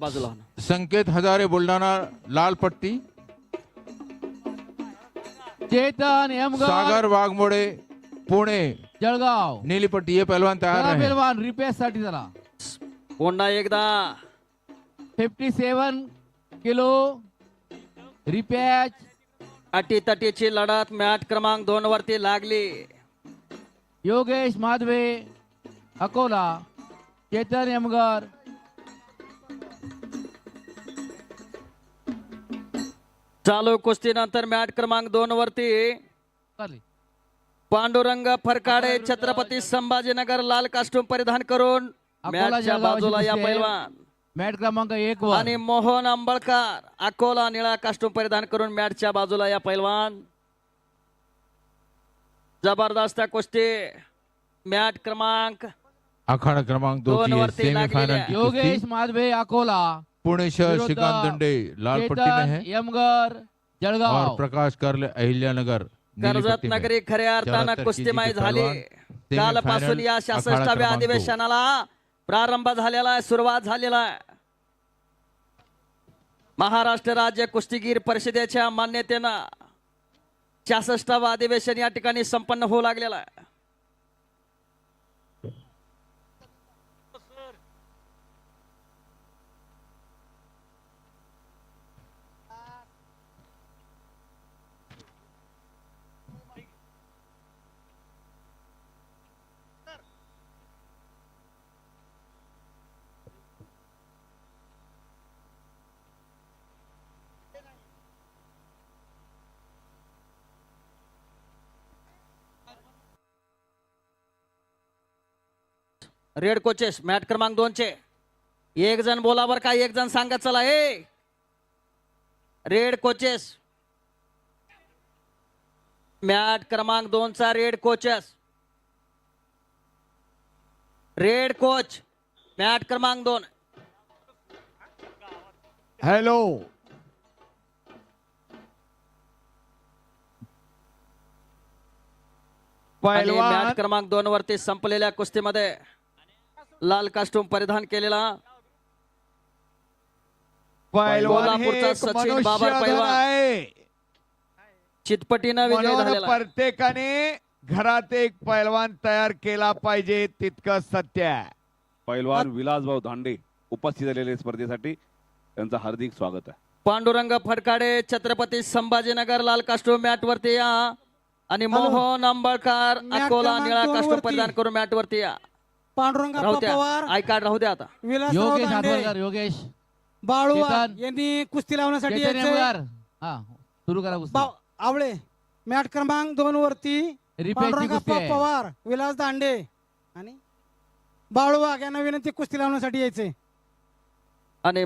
बाजूला हो. संकेत हजारे बुलढाणा लाल पट्टी. चेतन यमगर सागर वाघमोडे पुणे. जळगाव. नीली पट्टी ये पहलवान तैयार चला रहे पेलवान रिपेस साठी चला पुन्हा एकदा. फिफ्टी सेवन किलो रिपॅच अटीतटीची लढत मॅट क्रमांक दोन वरती लागली. योगेश माधवे अकोला. चेतन यमगर चालू कुस्तीनंतर मॅट क्रमांक दोन वरती. पांडुरंग फरकाडे छत्रपती संभाजीनगर लाल कास्टूम परिधान करून मॅटच्या बाजूला या कुस्ती. पैलवान. मॅट क्रमांक एक वर. आणि मोहन अंबळकर अकोला निळा कास्टूम परिधान करून मॅटच्या बाजूला या पैलवान. जबरदस्त कुस्ती. मॅट क्रमांक अखाड़ा क्रमांक दोन वरती योगेश माधवे अकोला. पुणे शहर श्रीकांत दंडे लाल पट्टी में है। यमगर और जळगाव प्रकाश करले अहिल्यानगर नीली कर्जत। नगरी खऱ्या अर्थानं कुस्तीमय झाली. कालपासून या दो. अधिवेशनाला प्रारंभ झालेला आहे सुरुवात झालेला आहे. महाराष्ट्र राज्य कुस्तीगीर परिषदेच्या मान्यतेनं शासष्टावं अधिवेशन या ठिकाणी संपन्न होऊ लागलेलं आहे. रेड कोचेस मॅट क्रमांक दोनचे. एक जण बोलावर का एक जण सांगत चला हे रेड कोचेस. मॅट क्रमांक दोनचा red coaches. Red coach mat क्रमांक दोन. हॅलो. मॅट क्रमांक दोन वरती संपलेल्या कुस्तीमध्ये. लाल कास्टूम परिधान केलेला. पैलवान कोल्हापूरचा एक सचिन पैलवान. आहे. चितपटीनं विजय झालेला. प्रत्येकाने घरात एक पैलवान तयार केला पाहिजे तितकं सत्य आहे. पैलवान विलासभाऊ धांडे उपस्थित झालेले स्पर्धेसाठी. त्यांचं हार्दिक स्वागत आहे. पांडुरंग फडकाडे छत्रपती संभाजीनगर लाल कास्टूम मॅट वरती या. आणि मोहन अंबळकर मॅट अकोला निळा वरती. परिधान करून मॅट वरती या. पांडुरंग राहू पवार द्या आय कार्ड राहू द्या आता विलासराव योगेश दांडे हातवरकर योगेश बाळूवा चेतन. यांनी कुस्ती लावण्यासाठी चेतन यायचंय. यमगर हा सुरू करा कुस्ती. बा- आवळे मॅट क्रमांक दोन वरती पांडुरंग कुस्ती अप्पा आहे पवार विलास दांडे आणि बाळूवाग यांना विनंती कुस्ती लावण्यासाठी यायचे आणि